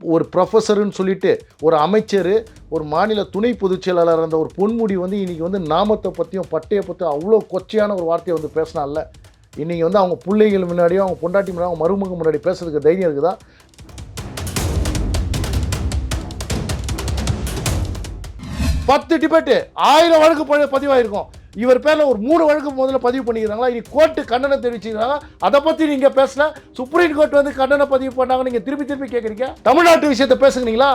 ஒரு ப்ரொஃபஸருன்னு சொல்லிட்டு ஒரு அமைச்சர் ஒரு மாநில துணை பொதுச் செயலாளர் அந்த ஒரு பொன்முடி வந்து இன்றைக்கி வந்து நாமத்தை பற்றியும் பட்டையை பற்றியும் அவ்வளோ கொச்சையான ஒரு வார்த்தையை வந்து பேசினால இன்றைக்கி வந்து அவங்க பிள்ளைகள் முன்னாடியும் அவங்க பொண்டாட்டி முன்னாடி அவங்க மருமக முன்னாடி பேசுறதுக்கு தைரியம் இருக்குதா? பத்து டிபேட்டு ஆயிரம் வழக்கு பதிவாயிருக்கும். இவர் பேரில் ஒரு மூணு வழக்கு முதல்ல பதிவு பண்ணிக்கிறாங்களா? இனி கோர்ட்டு கண்டனம் தெரிவிச்சுக்கிறாங்க. அதை பற்றி நீங்கள் பேசல சுப்ரீம் கோர்ட் வந்து கண்டனம் பதிவு பண்ணாங்க. நீங்கள் திருப்பி திருப்பி கேட்குறீங்க தமிழ்நாட்டு விஷயத்தை பேசுகிறீங்களா?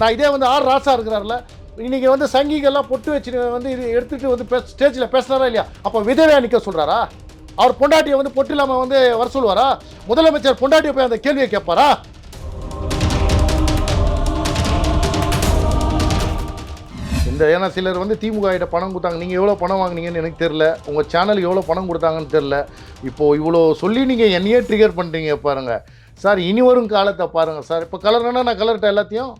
நான் இதே வந்து ஆர் ராசா இருக்கிறார்ல. இன்றைக்கி வந்து சங்கிகள்லாம் பொட்டு வச்சு வந்து இது எடுத்துகிட்டு வந்து பே ஸ்டேஜில் பேசுனாரா இல்லையா? அப்போ விதவையாக நிற்க சொல்கிறாரா அவர் பொண்டாட்டியை வந்து பொட்டு இல்லாமல் வந்து வர சொல்லுவாரா? முதலமைச்சர் பொண்டாட்டியை போய் அந்த கேள்வியை கேட்பாரா? இந்த ஏன்னா சிலர் வந்து திமுக கிட்ட பணம் கொடுத்தாங்க. நீங்கள் எவ்வளோ பணம் வாங்குனீங்கன்னு எனக்கு தெரில உங்கள் சேனலுக்கு எவ்வளோ பணம் கொடுத்தாங்கன்னு தெரில இப்போது இவ்வளோ சொல்லி நீங்கள் என்னையே ட்ரிகர் பண்ணுறீங்க பாருங்கள் சார் இனி வரும் காலத்தை பாருங்கள் சார். இப்போ கலர்னா நான் கலர்ட்ட எல்லாத்தையும்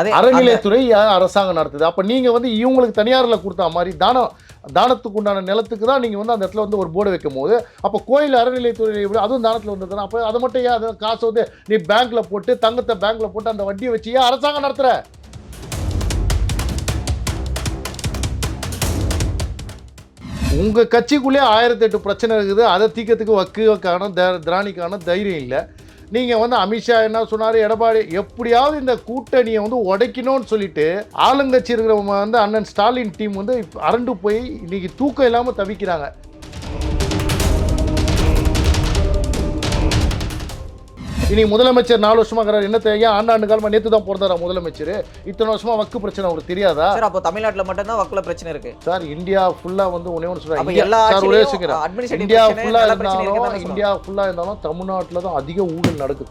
அதே அறநிலையத்துறை அரசாங்கம் நடத்துது. அப்போ நீங்கள் வந்து இவங்களுக்கு தனியாரில் கொடுத்தா மாதிரி தானம் தானத்துக்கு உண்டான நிலத்துக்கு தான் நீங்கள் வந்து அந்த இடத்துல வந்து ஒரு போர்டு வைக்கும் போது அப்போ கோயில் அறநிலையத்துறை எப்படி அதுவும் தானத்தில் வந்ததுன்னா அப்போ அதை மட்டும் ஏன் அதை காசு வந்து நீ பேங்க்கில் போட்டு தங்கத்தை பேங்க்கில் போட்டு அந்த வட்டியை வச்சு ஏன் அரசாங்கம் நடத்துகிற உங்கள் கட்சிக்குள்ளேயே ஆயிரத்தி எட்டு பிரச்சனை இருக்குது. அதை தீக்கிறதுக்கு வக்குவக்கான த திராணிக்கான தைரியம் இல்லை. நீங்கள் வந்து அமித்ஷா என்ன சொன்னார் எடப்பாடி எப்படியாவது இந்த கூட்டணியை வந்து உடைக்கணும்னு சொல்லிட்டு ஆளுங்கட்சி இருக்கிறவங்க வந்து அண்ணன் ஸ்டாலின் டீம் வந்து அரண்டு போய் இன்னைக்கு தூக்கம் இல்லாமல் தவிக்கிறாங்க. இனி முதலமைச்சர் நாலு வருஷமா இருக்கிறார். என்ன தெரியும் ஆண்டாண்டு காலமா நேற்று தான் பிறந்தாரா முதலமைச்சர்? இத்தனை வருஷமா வக்கு பிரச்சனை உங்களுக்கு தெரியாதா? சார் அப்போ தமிழ்நாட்டுல மட்டும்தான் வக்குல பிரச்சனை இருக்கு. சார் இந்தியா ஃபுல்லா வந்து ஒண்ணே ஒன்று சொல்றாங்க இந்தியா பிரச்சனை, ஃபுல்லா நல்ல பிரச்சனை இருந்தாலும் இந்தியா ஃபுல்லா இருந்தாலும் தமிழ்நாட்டில் தான் அதிக ஊழல் நடக்குது.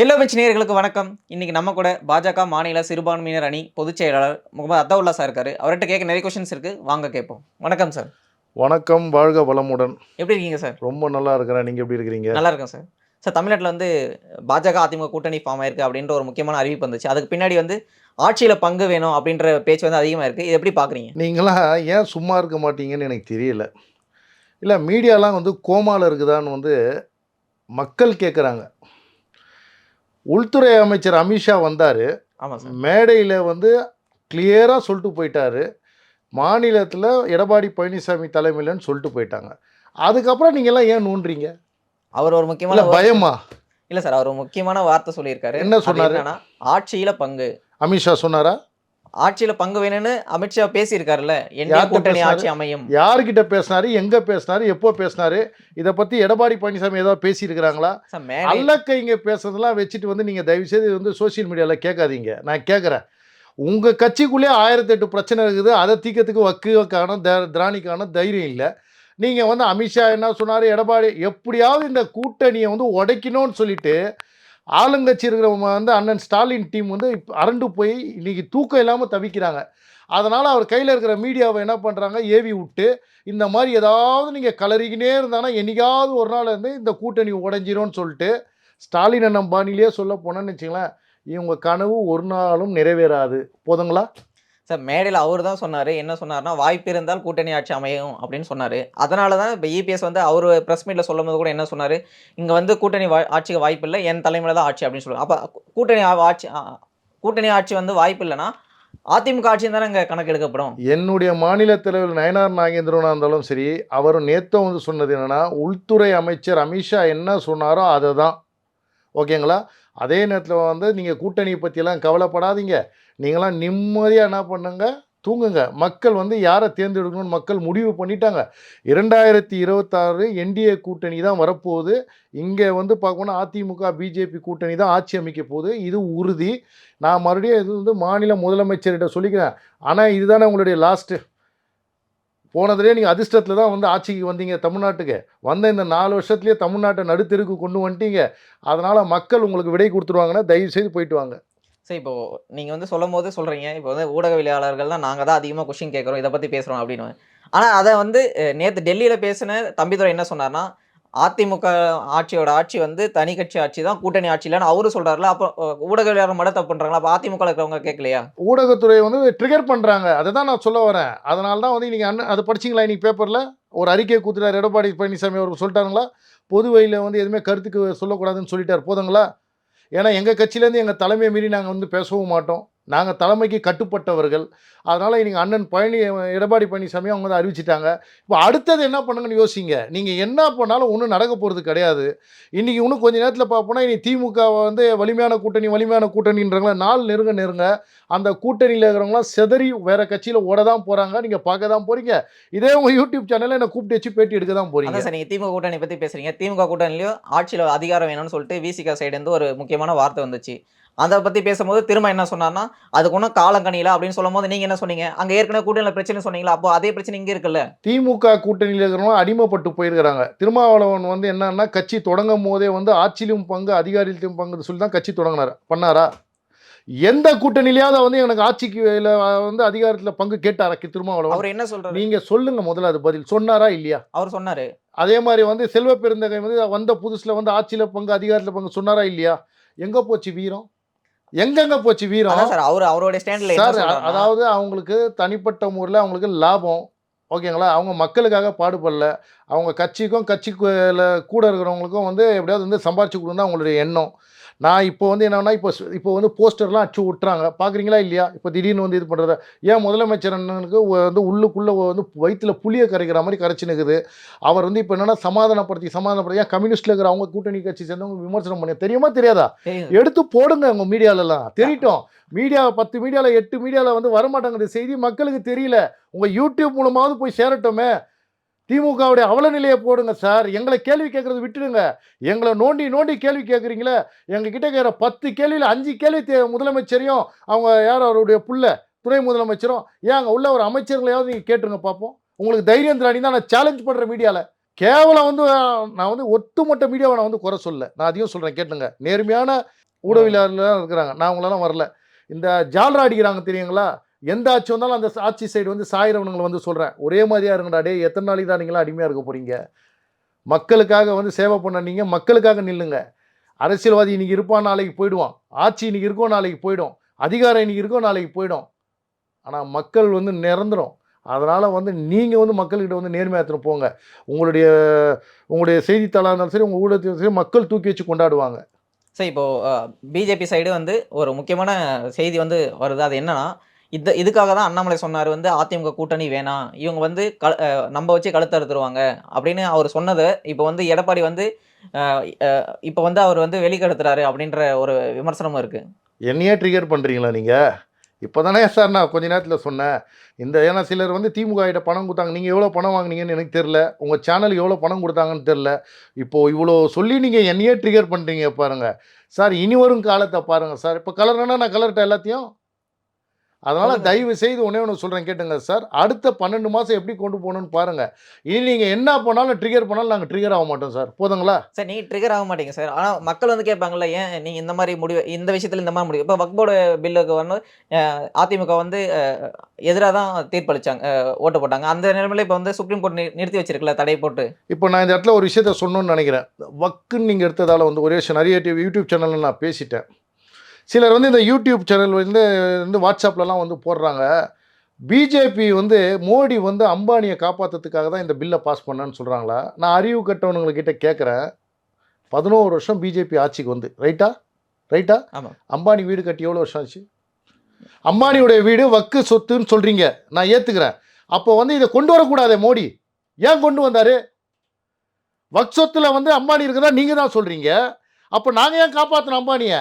எல்லோ பெஞ்ச் நேயர்களுக்கு வணக்கம். இன்னைக்கு நம்ம கூட பாஜக மாநில சிறுபான்மையினர் அணி பொதுச் செயலாளர் முகமது அத்தாவுல்லா சார் இருக்காரு. அவர்கிட்ட கேட்க நிறைய கொஸ்டின்ஸ் இருக்கு. வாங்க கேட்போம். வணக்கம் சார். வணக்கம். வாழ்க வளமுடன். எப்படி இருக்கீங்க சார்? ரொம்ப நல்லா இருக்கிறேன். நீங்க எப்படி இருக்கிறீங்க? நல்லா இருக்கேன் சார். சார் தமிழ்நாட்டில் வந்து பாஜக அதிமுக கூட்டணி ஃபார்ம் ஆயிருக்கு அப்படின்ற ஒரு முக்கியமான அறிவிப்பு வந்துச்சு. அதுக்கு பின்னாடி வந்து ஆட்சியில பங்கு வேணும் அப்படின்ற பேச்சு வந்து அதிகமாக இருக்கு. இது எப்படி பாக்குறீங்க? நீங்களாம் ஏன் சும்மா இருக்க மாட்டீங்கன்னு எனக்கு தெரியல. இல்லை மீடியாலாம் வந்து கோமால இருக்குதான்னு வந்து மக்கள் கேட்குறாங்க உள்துறை அமைச்சர் அமித்ஷா வந்தார். மேடையில் வந்து கிளியராக சொல்லிட்டு போயிட்டாரு. மாநிலத்தில் எடப்பாடி பழனிசாமி தலைமையிலன்னு சொல்லிட்டு போயிட்டாங்க. அதுக்கப்புறம் நீங்கள்லாம் ஏன் நோன்றீங்க? அவர் ஒரு முக்கியமான பயமா? இல்ல சார் அவர் முக்கியமான வார்த்தை சொல்லியிருக்காரு. என்ன சொன்னாரு? ஆட்சியில பங்கு. அமித்ஷா சொன்னாரா? ஆட்சியில பங்கு வேணும்னு அமித்ஷா பேசியிருக்காருல்ல. யார்கிட்ட கூட்டணி? ஆட்சி அமையும். யார்கிட்ட பேசினாரு? எங்கே பேசினாரு? எப்போ பேசினாரு? இதை பற்றி எடப்பாடி பழனிசாமி ஏதாவது பேசியிருக்கிறாங்களா? அல்லக்க இங்கே பேசுறதெல்லாம் வச்சுட்டு வந்து நீங்கள் தயவுசெய்து இது வந்து சோஷியல் மீடியாவில் கேட்காதீங்க. நான் கேட்குறேன். உங்கள் கட்சிக்குள்ளேயே ஆயிரத்தி எட்டு பிரச்சனை இருக்குது. அதை தீக்கிறதுக்கு வக்குக்கான த திராணிக்கான தைரியம் இல்லை. நீங்கள் வந்து அமித்ஷா என்ன சொன்னார்? எடப்பாடி எப்படியாவது இந்த கூட்டணியை வந்து உடைக்கணும்னு சொல்லிட்டு ஆளுங்கட்சி இருக்கிறவங்க வந்து அண்ணன் ஸ்டாலின் டீம் வந்து அரண்டு போய் இன்னைக்கு தூக்கம் இல்லாமல் தவிக்கிறாங்க. அதனால் அவர் கையில் இருக்கிற மீடியாவை என்ன பண்ணுறாங்க ஏவி விட்டு இந்த மாதிரி ஏதாவது நீங்கள் கலரிக்கினே இருந்தானா என்றைக்காவது ஒரு நாள் வந்து இந்த கூட்டணி உடஞ்சிரும்னு சொல்லிட்டு ஸ்டாலின் அண்ணன் பாணிலேயே சொல்ல போனேன்னு வச்சுங்களேன் இவங்க கனவு ஒரு நாளும் நிறைவேறாது. போதுங்களா? சார் மேடையில் அவர் தான் சொன்னார். என்ன சொன்னார்னா வாய்ப்பு இருந்தால் கூட்டணி ஆட்சி அமையும் அப்படின்னு சொன்னார். அதனால தான் இப்போ இபிஎஸ் வந்து அவர் ப்ரெஸ் மீட்டில் சொல்லும் போது கூட என்ன சொன்னார்? இங்கே வந்து கூட்டணி வா- ஆட்சிக்கு வாய்ப்பு இல்லை. என் தலைமையில் தான் ஆட்சி அப்படின்னு சொல்லுவாங்க அப்போ கூட்டணி ஆட்சி கூட்டணி ஆட்சி வந்து வாய்ப்பு இல்லைன்னா அதிமுக ஆட்சி தானே அங்கே கணக்கு எடுக்கப்படும். என்னுடைய மாநில தலைவர் நயனார் நாகேந்திரனாக இருந்தாலும் சரி அவர் நேத்தம் வந்து சொன்னது என்னன்னா உள்துறை அமைச்சர் அமித்ஷா என்ன சொன்னாரோ அதை தான் ஓகேங்களா? அதே நேரத்தில் வந்து நீங்கள் கூட்டணியை பற்றியெல்லாம் கவலைப்படாதீங்க. நீங்களாம் நிம்மதியாக என்ன பண்ணுங்க? தூங்குங்க. மக்கள் வந்து யாரை தேர்ந்தெடுக்கணும்னு மக்கள் முடிவு பண்ணிட்டாங்க. இரண்டாயிரத்தி இருபத்தாறு என்டிஏ கூட்டணி தான் வரப்போகுது. இங்கே வந்து பார்க்கணும்னா அதிமுக பிஜேபி கூட்டணி தான் ஆட்சி அமைக்க போகுது. இது உறுதி. நான் மறுபடியும் இது வந்து மாநில முதலமைச்சர்கிட்ட சொல்லிக்கிறேன். ஆனால் இதுதானே உங்களுடைய லாஸ்ட்டு போனதுலேயே நீங்கள் அதிர்ஷ்டத்தில் தான் வந்து ஆட்சிக்கு வந்தீங்க தமிழ்நாட்டுக்கு. வந்த இந்த நாலு வருஷத்துலேயே தமிழ்நாட்டை நடுத்திருக்கு கொண்டு வந்துட்டீங்க. அதனால் மக்கள் உங்களுக்கு விடை கொடுத்துருவாங்கன்னா தயவு செய்து போயிட்டு வாங்க. சரி இப்போ நீங்கள் வந்து சொல்லும் போது சொல்கிறீங்க இப்போ வந்து ஊடகவியலாளர்கள் தான் நாங்கள் தான் அதிகமாக கொஷின் கேட்குறோம். இதை பற்றி பேசுறோம் அப்படின்னு. ஆனால் அதை வந்து நேற்று டெல்லியில் பேசின தம்பிதுரை என்ன சொன்னார்னா அதிமுக ஆட்சியோட ஆட்சி வந்து தனி கட்சி ஆட்சி தான் கூட்டணி ஆட்சி இல்லைன்னு அவரு சொல்றாருல. அப்போ அஹ், ஊடகவியலாளர் மட்டும் தப்பு பண்றாங்களா அப்போ அதிமுக இருக்கிறவங்க கேட்கலையா ஊடகத்துறை வந்து ட்ரிகர் பண்ணுறாங்க அதை தான் நான் சொல்ல வரேன். அதனால தான் வந்து நீங்கள் அண்ணன் அதை படிச்சிங்களா இன்னைக்கு பேப்பரில் ஒரு அறிக்கை கொடுத்துட்டார் எடப்பாடி பழனிசாமி அவர் சொல்லிட்டாருங்களா? பொது வழியில் வந்து எதுவுமே கருத்துக்கு சொல்லக்கூடாதுன்னு சொல்லிட்டார். போதுங்களா? ஏன்னா எங்கள் கட்சியிலேருந்து எங்கள் தலைமையை மீறி நாங்கள் வந்து பேசவும் மாட்டோம். நாங்கள் தலைமைக்கு கட்டுப்பட்டவர்கள். அதனால் நீங்கள் அண்ணன் பழனி எடப்பாடி பழனிசாமி அவங்க தான் அறிவிச்சிட்டாங்க. இப்போ அடுத்தது என்ன பண்ணுங்கன்னு யோசிங்க. நீங்கள் என்ன பண்ணாலும் ஒன்றும் நடக்க போகிறது கிடையாது. இன்றைக்கி இன்னும் கொஞ்ச நேரத்தில் பார்ப்போம்னா இனி திமுக வந்து வலிமையான கூட்டணி வலிமையான கூட்டணின்றவங்கள நாள் நெருங்க நெருங்க அந்த கூட்டணியில் இருக்கிறவங்களாம் செதறி வேற கட்சியில் ஓட தான் போகிறாங்க நீங்கள் பார்க்க தான் போகிறீங்க இதே உங்கள் யூடியூப் சேனலில் என்னை கூப்பிட்டு வச்சு பேட்டி எடுக்க தான் போகிறீங்க சார் நீங்கள் திமுக கூட்டணி பற்றி பேசுறீங்க. திமுக கூட்டணிலையும் ஆட்சியில் அதிகாரம் வேணும்னு சொல்லிட்டு விசிகா சைடு வந்து ஒரு முக்கியமான வார்த்தை வந்துச்சு. அதை பத்தி பேசும்போது திரும்ப என்ன சொன்னார்னா அதுக்கு ஒன்றும் காலம் கணியில அப்படின்னு சொல்லும் போது நீங்க என்ன சொன்னீங்க? அங்க ஏற்கனவே கூட்டணியில பிரச்சனை சொன்னீங்களா? அப்போ அதே பிரச்சனை இங்க இருக்குல்ல? திமுக கூட்டணியில் இருக்கிறவங்க அடிமைப்பட்டு போயிருக்கிறாங்க. திருமாவளவன் வந்து என்னன்னா கட்சி தொடங்கும் போதே வந்து ஆட்சியிலும் பங்கு அதிகாரத்திலும் பங்கு சொல்லி தான் கட்சி தொடங்கினார். பண்ணாரா? எந்த கூட்டணியிலையாவது வந்து எனக்கு ஆட்சிக்கு வந்து அதிகாரத்தில் பங்கு கேட்டாரா திருமாவளவன்? அவர் என்ன சொல்றாரு? நீங்க சொல்லுங்க முதல்ல அது பதில். சொன்னாரா இல்லையா? அவர் சொன்னாரு. அதே மாதிரி வந்து செல்வ பெருந்தகை வந்து வந்த புதுசுல வந்து ஆட்சியில பங்கு அதிகாரத்துல பங்கு சொன்னாரா இல்லையா? எங்க போச்சு வீரம்? எங்கெங்க போச்சு வீரம்? சார் அவர் அவருடைய ஸ்டாண்ட்ல சார் அதாவது அவங்களுக்கு தனிப்பட்ட முறையில் அவங்களுக்கு லாபம். ஓகேங்களா? அவங்க மக்களுக்காக பாடுபடல. அவங்க கட்சிக்கும் கட்சிக்குள்ள கூட இருக்கிறவங்களுக்கும் வந்து எப்படியாவது வந்து சம்பாரிச்சு கொடுக்கணும் தான் அவங்களுடைய எண்ணம். நான் இப்போ வந்து என்னன்னா இப்போ இப்போ வந்து போஸ்டர்லாம் அடிச்சு விட்டுறாங்க. பார்க்குறீங்களா இல்லையா? இப்போ திடீர்னு வந்து இது பண்ணுறத ஏன் முதலமைச்சர் அண்ணனுக்கு வந்து உள்ளுக்குள்ளே வந்து வயிற்றுல புளியை கரைக்கிற மாதிரி கரைச்சி நிற்குது அவர் வந்து இப்போ என்னன்னா சமாதானப்படுத்தி சமாதானப்படுத்தி ஏன் கம்யூனிஸ்ட்டில் இருக்கிற அவங்க கூட்டணி கட்சி சேர்ந்தவங்க விமர்சனம் பண்ணி தெரியுமா தெரியாதா. எடுத்து போடுங்க உங்க மீடியாலலாம் தெரியட்டும். மீடியா பத்து மீடியாவில் எட்டு மீடியாவில் வந்து வரமாட்டாங்குது செய்தி மக்களுக்கு தெரியல. உங்க யூடியூப் மூலமாவது போய் சேரட்டுமே. திமுகவுடைய அவலநிலையை போடுங்க சார். எங்களை கேள்வி கேட்குறது விட்டுடுங்க. எங்களை நோண்டி நோண்டி கேள்வி கேட்குறீங்களே எங்ககிட்ட கேட்குற பத்து கேள்வியில் அஞ்சு கேள்வி தே- முதலமைச்சரையும் அவங்க யார் அவருடைய புள்ள துணை முதலமைச்சரும் ஏன் அங்கே உள்ள ஒரு அமைச்சர்களையாவது நீங்கள் கேட்டுருங்க பார்ப்போம் உங்களுக்கு தைரியம் திராணி தான் நான் சேலஞ்ச் பண்ணுற மீடியாவில் கேவலம் வந்து நான் வந்து ஒட்டுமொத்த மீடியாவை நான் வந்து குறை சொல்ல நான் அதையும் சொல்கிறேன் கேட்டுங்க நேர்மையான ஊடகவியலாளர்கள் இருக்கிறாங்க. நான் அவங்களெல்லாம் வரல. இந்த ஜால்ரா அடிக்கிறாங்க தெரியுங்களா? எந்த ஆட்சி வந்தாலும் அந்த ஆட்சி சைடு வந்து சாயிரவனுங்களை வந்து சொல்கிறேன் ஒரே மாதிரியா இருங்கடா டே எத்தனை நாளைக்கு தான் நீங்களாம் அடிமையாக இருக்க போகிறீங்க மக்களுக்காக வந்து சேவை பண்ண நீங்கள் மக்களுக்காக நில்லுங்க. அரசியல்வாதி இன்னைக்கு இருப்பான் நாளைக்கு போயிடுவான். ஆட்சி இன்னைக்கு இருக்கோ நாளைக்கு போயிடும். அதிகாரம் இன்னைக்கு இருக்கோ நாளைக்கு போயிடும். ஆனால் மக்கள் வந்து நிரந்தரம். அதனால் வந்து நீங்கள் வந்து மக்கள்கிட்ட வந்து நேர்மையாக எடுத்துன்னு போங்க. உங்களுடைய உங்களுடைய செய்தித்தாளாக இருந்தாலும் சரி உங்கள் ஊடகத்தையும் சரி மக்கள் தூக்கி வச்சு கொண்டாடுவாங்க. சரி இப்போது பிஜேபி சைடு வந்து ஒரு முக்கியமான செய்தி வந்து வருது. அது என்னன்னா இது இதுக்காக தான் அண்ணாமலை சொன்னார் வந்து அதிமுக கூட்டணி வேணாம். இவங்க வந்து க நம்ம வச்சு கழுத்து அறுத்துருவாங்க. அப்படின்னு அவர் சொன்னதை. இப்போ வந்து எடப்பாடி வந்து இப்போ வந்து அவர் வந்து வெளிக்கெடுத்துறாரு அப்படின்ற ஒரு விமர்சனமும் இருக்குது என்னையே ட்ரிகர் பண்ணுறீங்களா நீங்கள் இப்போ தானே சார் நான் கொஞ்ச நேரத்தில் சொன்னேன். இந்த ஏன்னா சிலர் வந்து திமுக கிட்ட பணம் கொடுத்தாங்க. நீங்கள் எவ்வளோ பணம் வாங்குனீங்கன்னு எனக்கு தெரில உங்கள் சேனலுக்கு எவ்வளோ பணம் கொடுத்தாங்கன்னு தெரில இப்போது இவ்வளோ சொல்லி நீங்கள் என்னையே ட்ரிகர் பண்ணுறீங்க பாருங்கள் சார் இனி வரும் காலத்தை பாருங்கள் சார். இப்போ கலர்னா நான் கலர்ட்ட எல்லாத்தையும் அதனால். தயவு செய்து ஒன்றே ஒன்று சொல்கிறேன் கேட்டுங்க சார். அடுத்த பன்னெண்டு மாதம் எப்படி கொண்டு போகணும்னு பாருங்கள் இனி நீங்கள் என்ன பண்ணாலும் ட்ரிகர் பண்ணாலும் நாங்கள் ட்ரிகர் ஆக மாட்டோம் சார். போதுங்களா? சார் நீங்க ட்ரிகர் ஆக மாட்டீங்க சார். ஆனால் மக்கள் வந்து கேட்பாங்கல்ல ஏன் நீங்க இந்த மாதிரி முடிவு இந்த விஷயத்துல இந்த மாதிரி முடிவு? இப்போ வக்போர்டு பில்லுக்கு வந்து அதிமுக வந்து எதிராக தான் தீர்ப்பளிச்சாங்க அஹ், ஓட்டு போட்டாங்க. அந்த நிலைமையில இப்போ வந்து சுப்ரீம் கோர்ட் நிறுத்தி வச்சிருக்கல தடை போட்டு. இப்போ நான் இந்த இடத்துல ஒரு விஷயத்த சொல்லணும்னு நினைக்கிறேன். வக்குன்னு நீங்கள் எடுத்ததால் வந்து ஒரே விஷயம் நிறைய யூடியூப் சேனலில் நான் பேசிட்டேன். சிலர் வந்து இந்த யூடியூப் சேனல் வந்து வந்து வாட்ஸ்அப்லலாம் வந்து போடுறாங்க. பிஜேபி வந்து மோடி வந்து அம்பானியை காப்பாற்றுறதுக்காக தான் இந்த பில்லை பாஸ் பண்ணேன்னு சொல்கிறாங்களா நான் அறிவு கட்டவனுங்கக்கிட்ட கேட்குறேன் பதினோரு வருஷம் பிஜேபி ஆட்சிக்கு வந்து. ரைட்டா ரைட்டா ஆமாம். அம்பானி வீடு கட்டி எவ்வளோ வருஷம் ஆச்சு? அம்பானியுடைய வீடு வக்கு சொத்துன்னு சொல்கிறீங்க நான் ஏற்றுக்கிறேன் அப்போ வந்து இதை கொண்டு வரக்கூடாதே மோடி. ஏன் கொண்டு வந்தார்? வக் சொத்துல வந்து அம்பானி இருக்குதா நீங்க தான் சொல்றீங்க. அப்போ நாங்க ஏன் காப்பாற்றணும் அம்பானியை?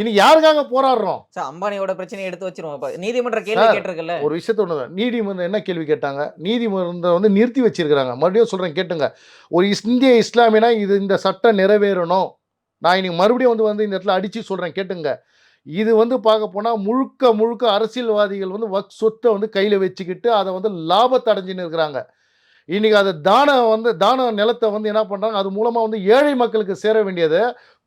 இனி யாருக்காக போராடுறோம்? சார் அம்பானியோட பிரச்சனையை எடுத்து வச்சிருவோம். நீதிமன்ற கேள்வி சார், கேட்டிருக்குல்ல. ஒரு விஷயத்த ஒன்று நீதிமன்றம் என்ன கேள்வி கேட்டாங்க? நீதிமன்றம் வந்து நிறுத்தி வச்சிருக்கிறாங்க. மறுபடியும் சொல்றேன் கேட்டுங்க. ஒரு இந்திய இஸ்லாமியனா இது இந்த சட்டம் நிறைவேறணும். நான் இன்னைக்கு மறுபடியும் வந்து வந்து இந்த இடத்துல அடிச்சு சொல்றேன் கேட்டுங்க. இது வந்து பார்க்க போனால் முழுக்க முழுக்க அரசியல்வாதிகள் வந்து வக் சொத்தை வந்து கையில் வச்சுக்கிட்டு அதை வந்து லாபத்தை அடைஞ்சுன்னு இருக்கிறாங்க. இன்னைக்கு அது தானம் வந்து தான நிலத்தை வந்து என்ன பண்ணுறாங்க அது மூலமாக வந்து ஏழை மக்களுக்கு சேர வேண்டியதை.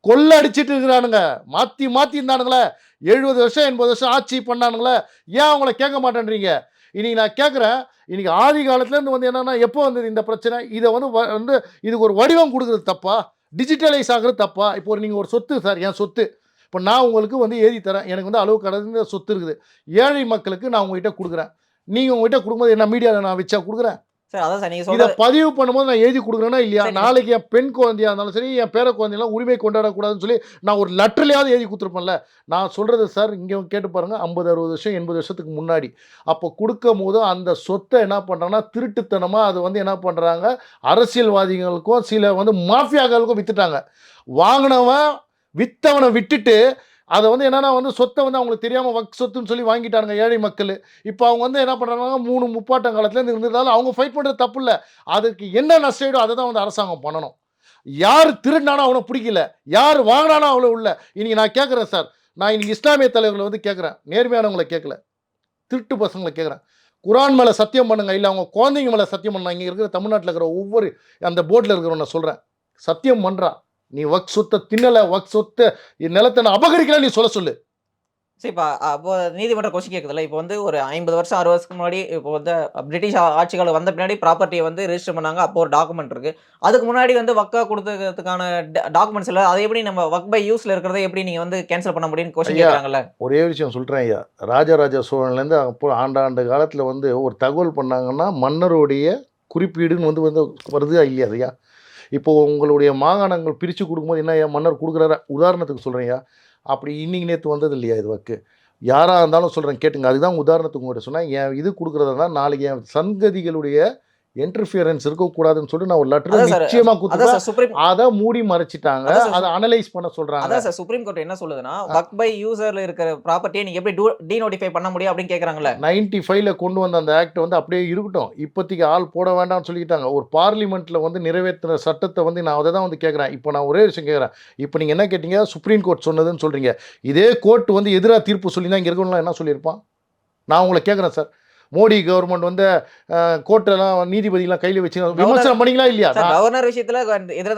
கொள்ள அடிச்சிட்டு இருக்கிறானுங்க மாற்றி மாற்றி இருந்தானுங்களே. எழுபது வருஷம் எண்பது வருஷம் ஆட்சி பண்ணானுங்களே. ஏன் அவங்கள கேட்க மாட்டேன்றீங்க? இன்னைக்கு நான் கேட்குறேன் இன்னைக்கு ஆதி காலத்துலேருந்து வந்து என்னென்னா எப்போ வந்தது இந்த பிரச்சனை? இதை வந்து வ- வந்து இதுக்கு ஒரு வடிவம் கொடுக்குறது தப்பா? டிஜிட்டலைஸ் ஆகுறது தப்பா? இப்போ ஒரு நீங்கள் ஒரு சொத்து சார் என் சொத்து. இப்போ நான் உங்களுக்கு வந்து எழுதி தரேன். எனக்கு வந்து அளவு கடந்த சொத்து இருக்குது. ஏழை மக்களுக்கு நான் உங்ககிட்ட கொடுக்குறேன். நீங்கள் உங்ககிட்ட கொடுக்கும்போது என்ன மீடியாவில் நான் வச்சா கொடுக்குறேன்? சார் அதான் சார் நீங்க இதை சொல்றது பதிவு பண்ணும்போது நான் எழுதி கொடுக்குறேன்னா இல்லையா. நாளைக்கு என் பெண் குழந்தையா இருந்தாலும் சரி என் பேர குழந்தையெல்லாம் உரிமை கொண்டாடக்கூடாதுன்னு சொல்லி நான் ஒரு லெட்டர்லையாவது எழுதி கொடுத்துருப்பேன்ல. நான் சொல்கிறது சார் இங்கே கேட்டு பாருங்க ஐம்பது அறுபது வருஷம் எண்பது வருஷத்துக்கு முன்னாடி. அப்போ கொடுக்கும் போது அந்த சொத்தை என்ன பண்ணுறாங்கன்னா திருட்டுத்தனமாக அது வந்து என்ன பண்ணுறாங்க அரசியல்வாதிகளுக்கும் சில வந்து மாஃபியாக்களுக்கும் வித்துட்டாங்க. வாங்கினவன் வித்தவனை விட்டுட்டு அதை வந்து என்னென்னா வந்து சொத்தை வந்து அவங்களுக்கு தெரியாமல் வக் சொத்துன்னு சொல்லி வாங்கிட்டாங்க ஏழை மக்கள். இப்போ அவங்க வந்து என்ன பண்ணுறாங்க மூணு முப்பாட்டம் காலத்துலேருந்து இருந்ததால் அவங்க ஃபைட் பண்ணுறது தப்பு இல்லை அதுக்கு என்ன நஷ்டம் அதை தான் வந்து அரசாங்கம் பண்ணணும். யார் திருடினானோ அவனை பிடிக்கல. யார் வாங்கினானோ அவ்வளோ உள்ள. இன்னைக்கு நான் கேட்குறேன் சார். நான் இன்னைக்கு இஸ்லாமிய தலைவர்களை வந்து கேட்குறேன் நேர்மையானவங்களை கேட்கல திருட்டு பசங்களை கேட்குறேன் குரான் மேலே சத்தியம் பண்ணுங்க. இல்லை அவங்க குழந்தைங்க மேலே சத்தியம் பண்ணாங்க. இங்கே இருக்கிற தமிழ்நாட்டில் இருக்கிற ஒவ்வொரு அந்த போர்டில் இருக்கிறவனை சொல்கிறேன் சத்தியம் பண்ணுறான் நீ வக் சொத்தை தின்னலை வக் சொத்தை நிலத்தை நான் அபகரிக்கல நீ சொல்ல சொல்லு. சரி இப்போ அப்போ நீதிமன்ற கொஸ்டின் கேட்குதுல்ல இப்போ வந்து ஒரு ஐம்பது வருஷம் அறுபது வருஷத்துக்கு முன்னாடி இப்போ வந்து பிரிட்டிஷ் ஆட்சிகள் வந்த பின்னாடி ப்ராப்பர்ட்டியை வந்து ரெஜிஸ்டர் பண்ணாங்க அப்போ ஒரு டாக்குமெண்ட் இருக்கு. அதுக்கு முன்னாடி வந்து வக்கா கொடுத்ததுக்கான டாக்குமெண்ட்ஸ் இல்லை அதை எப்படி நம்ம ஒர்க் பை யூஸ்ல இருக்கிறத எப்படி நீங்க வந்து கேன்சல் பண்ண முடியும்னு கொஸ்டின். கேட்குறாங்கல்ல ஒரே விஷயம் சொல்கிறேன் ஐயா. ராஜராஜ சோழன்லேருந்து அப்போ ஆண்டாண்டு காலத்தில் வந்து ஒரு தகவல் பண்ணாங்கன்னா மன்னருடைய குறிப்பீடுன்னு வந்து வந்து வருதா இல்லையா ஐயா? இப்போது உங்களுடைய மாகாணங்கள் பிரித்து கொடுக்கும்போது என்ன ஐயா மன்னர் கொடுக்குறாரு? உதாரணத்துக்கு சொல்கிறேன் அப்படி இன்னைக்கு நேற்று வந்தது இல்லையா இது வக்கு? யாராக இருந்தாலும் சொல்கிறேன் கேட்டுங்க. அதுதான் உதாரணத்துக்கு உங்கள்கிட்ட சொன்னேன். என் இது கொடுக்குறதா தான் நாளைக்கு என் சங்கதிகளுடைய இன்டர்ஃபியரன்ஸ் இருக்கக்கூடாதுன்னு சொல்லிட்டு நான் ஒரு லெட்டர் சார் சுப்ரீம் அதை மூடி மறைச்சிட்டாங்க. அதை அனலைஸ் பண்ண சொல்கிறாங்க அதான் சார் சுப்ரீம் கோர்ட் என்ன சொல்லுதுன்னா ஒர்க் பை யூசர்ல இருக்கிற ப்ராப்பர்ட்டியை நீங்க எப்படி டீநோட்டிஃபை பண்ண முடியும் அப்படின்னு கேக்குறாங்கல்ல. நைன்டி ஃபைவ்ல கொண்டு வந்த அந்த ஆக்ட் வந்து அப்படியே இருக்கட்டும். இப்போதைக்கு ஆள் போட வேண்டாம்னு சொல்லிட்டாங்க ஒரு பார்லிமெண்ட்டில் வந்து நிறைவேற்றின சட்டத்தை வந்து நான் அதை தான் வந்து கேட்குறேன் இப்போ நான் ஒரே விஷயம் கேட்குறேன் இப்போ நீங்கள் என்ன கேட்டீங்க? சுப்ரீம் கோர்ட் சொன்னதுன்னு சொல்கிறீங்க இதே கோர்ட் வந்து எதிராக தீர்ப்பு சொல்லி தான் இங்கே இருக்கவங்களாம் என்ன சொல்லியிருப்பான்? நான் உங்களை கேட்குறேன் சார். மோடி கவர்மெண்ட் வந்து கோர்ட்டெல்லாம் நீதிபதிலாம் கையில் வச்சு விமர்சனம் பண்ணீங்களா இல்லையா? கவர்னர் விஷயத்துல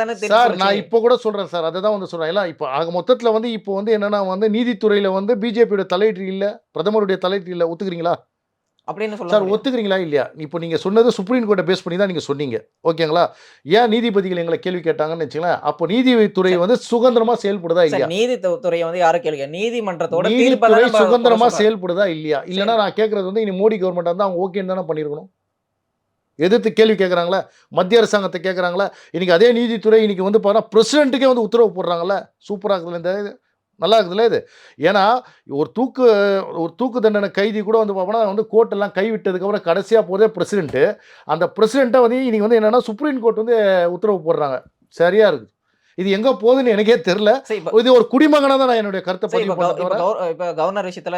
தானே சார் நான் இப்போ கூட சொல்கிறேன் சார் அதை தான் வந்து சொல்கிறேன் எல்லாம் இப்போ ஆக மொத்தத்தில் வந்து இப்போ வந்து என்னன்னா வந்து நீதித்துறையில் வந்து பிஜேபியோட தலையீடு இல்லை பிரதமருடைய தலையீடு இல்லை ஒத்துக்கிறீங்களா? அப்படின்னு சொல்ல சார். ஒத்துக்கிறீங்களா இல்லையா? இப்போ நீங்கள் சொன்னது சுப்ரீம் கோர்ட்டை பேஸ் பண்ணி தான் நீங்கள் சொன்னீங்க. ஓகேங்களா? ஏன் நீதிபதிகள் எங்களை கேள்வி கேட்டாங்கன்னு வச்சுங்களேன் அப்போ நீதித்துறை வந்து சுதந்திரமா செயல்படுதா இல்லையா? நீதித்துறையை வந்து யாரும் கேளுங்க நீதிமன்றத்தோட நீதித்துறை சுதந்திரமா. செயல்படுதா இல்லையா? இல்லைன்னா நான் கேட்கறது வந்து இனி மோடி கவர்மெண்ட் வந்து அவங்க ஓகேன்னு தானே பண்ணியிருக்கணும். எதிர்த்து கேள்வி கேட்குறாங்களா மத்திய அரசாங்கத்தை கேட்குறாங்களா இன்னைக்கு அதே நீதித்துறை இன்னைக்கு வந்து பார்த்தா பிரசிடென்ட்டுக்கே வந்து உத்தரவு போடுறாங்கல்ல சூப்பராக இருக்குதுல்ல இந்த நல்லா இருக்குதுல்ல இது. ஏன்னா ஒரு தூக்கு ஒரு தூக்கு தண்டனை கைதி கூட வந்து பார்ப்போம்னா வந்து கோர்ட்டெல்லாம் கைவிட்டதுக்கப்புறம் கடைசியாக போதே பிரசிடென்ட்டு அந்த பிரசிடெண்ட்டை வந்து இன்னைக்கு வந்து என்னன்னா சுப்ரீம் கோர்ட் வந்து உத்தரவு போடுறாங்க. சரியா இருக்குது. இது எங்கே போகுதுன்னு எனக்கே இப்ப- இது ஒரு குடிமகனாக தான் நான் என்னுடைய கருத்தை பதிவு இப்ப கவர்னர் விஷயத்துல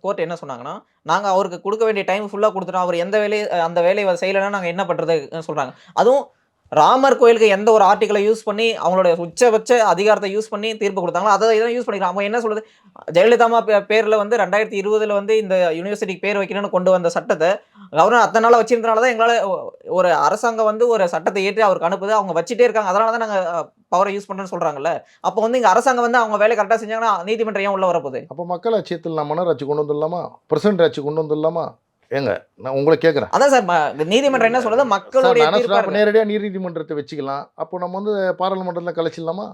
கோர்ட் என்ன சொன்னாங்கன்னா நாங்க அவருக்கு கொடுக்க வேண்டிய டைம் ஃபுல்லா கொடுத்துட்டோம். அவர் எந்த வேலையை அந்த வேலையை செய்யலைன்னா நாங்க என்ன பண்றது? சொல்றாங்க. அதுவும் ராமர் கோயிலுக்கு எந்த ஒரு ஆர்டிகளை யூஸ் பண்ணி அவங்களோட உச்சபட்ச அதிகாரத்தை யூஸ் பண்ணி தீர்ப்பு கொடுத்தாங்களோ அதை இதை யூஸ் பண்ணிக்கலாம். அவங்க என்ன சொல்லுது ஜெயலலிதா பேரில் வந்து ரெண்டாயிரத்தி இருபதுல வந்து இந்த யூனிவர்சிட்டிக்கு பேர் வைக்கணும்னு கொண்டு வந்த சட்டத்தை கவர்னர் அத்தனை நாளாக வச்சிருந்தனால தான் எங்களால் ஒரு அரசாங்கம் வந்து ஒரு சட்டத்தை ஏற்றி அவருக்கு அனுப்புது. அவங்க வச்சுட்டே இருக்காங்க. அதனால தான் நாங்கள் பவரை யூஸ் பண்ணுறேன்னு சொல்கிறாங்கல்ல அப்போ வந்து இங்கே அரசாங்கம் வந்து அவங்க வேலை கரெக்டாக செஞ்சாங்கன்னா நீதிமன்றம் ஏன் உள்ள வரப்போகுது? அப்போ மக்களாட்சியத்தில் நான் மன்னராட்சி கொண்டு வந்துடலாமா? பிரசிடென்ட் ஆட்சி கொண்டு வந்துடலாமா? ஏங்க நான் உங்களை கேட்குறேன் அதான் சார் நீதிமன்றம் என்ன சொல்லுது? மக்களுடைய. நேரடியாக நீதிமன்றத்தை வச்சுக்கலாம். அப்போ நம்ம வந்து பாராளுமன்றத்தில் கலைச்சிடலாமா?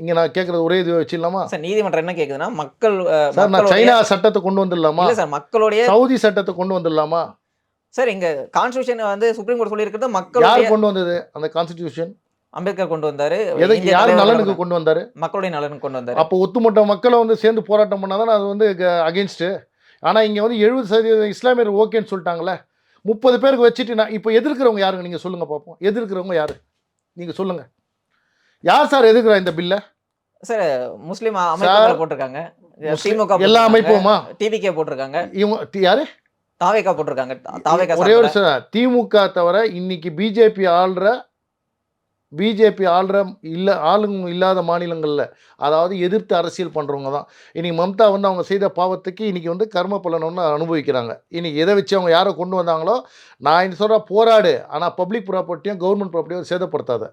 இங்கே நான் கேட்குறது ஒரே இது வச்சிடலாமா? சார் நீதிமன்றம் என்ன கேக்குதுன்னா மக்கள் சார் நான் சைனா சட்டத்தை கொண்டு வந்துடலாமா? சார் மக்களுடைய சவுதி சட்டத்தை கொண்டு வந்துடலாமா? சார் இங்க கான்ஸ்டியூஷன் வந்து சுப்ரீம் கோர்ட் சொல்லியிருக்கிறது யார் மக்களுடைய கொண்டு வந்தது அந்த கான்ஸ்டிடியூஷன் அம்பேத்கர் கொண்டு வந்தாரு. எதுக்கு யார் நலனுக்கு கொண்டு வந்தாரு. மக்களுடைய நலனுக்கு கொண்டு வந்தாரு. அப்போ ஒத்துமொட்ட மக்களை வந்து சேர்ந்து போராட்டம் பண்ணாதான் அது வந்து அகேன்ஸ்ட்டு ஆனால் இங்கே வந்து எழுபது சதவீதம் இஸ்லாமியர் ஓகேன்னு சொல்லிட்டாங்களே முப்பது பேருக்கு வச்சுட்டு நான் இப்போ எதிர்க்கிறவங்க யாருங்க? நீங்கள் சொல்லுங்கள் பார்ப்போம் எதிர்க்கிறவங்க யாரு? நீங்கள் சொல்லுங்கள் யார் சார் எதிர்க்கிறா இந்த பில்லை? சார் முஸ்லீம் அமைப்புகள் போட்டிருக்காங்க. திமுக எல்லா அமைப்புமா? டிவிகே போட்டிருக்காங்க. இவங்க யாரு? தாவேக்கா போட்டிருக்காங்க. தாவேக்கா ஒரே ஒரு. சார். திமுக தவிர இன்னைக்கு பிஜேபி ஆள்ற பிஜேபி ஆள்ற இல்லை ஆளுங்க இல்லாத மாநிலங்களில் அதாவது எதிர்த்து அரசியல் பண்ணுறவங்க தான். இன்னைக்கு மம்தா வந்து அவங்க செய்த பாவத்துக்கு இன்னைக்கு வந்து கர்ம பலனை வந்து அனுபவிக்கிறாங்க. இன்னைக்கு எதை வச்சு அவங்க யாரை கொண்டு வந்தாங்களோ நான் இந்த சொல்கிற போராடு ஆனால் பப்ளிக் ப்ராப்பர்ட்டியும் கவர்மெண்ட் ப்ராப்பர்ட்டியும் சேதப்படுத்தாத.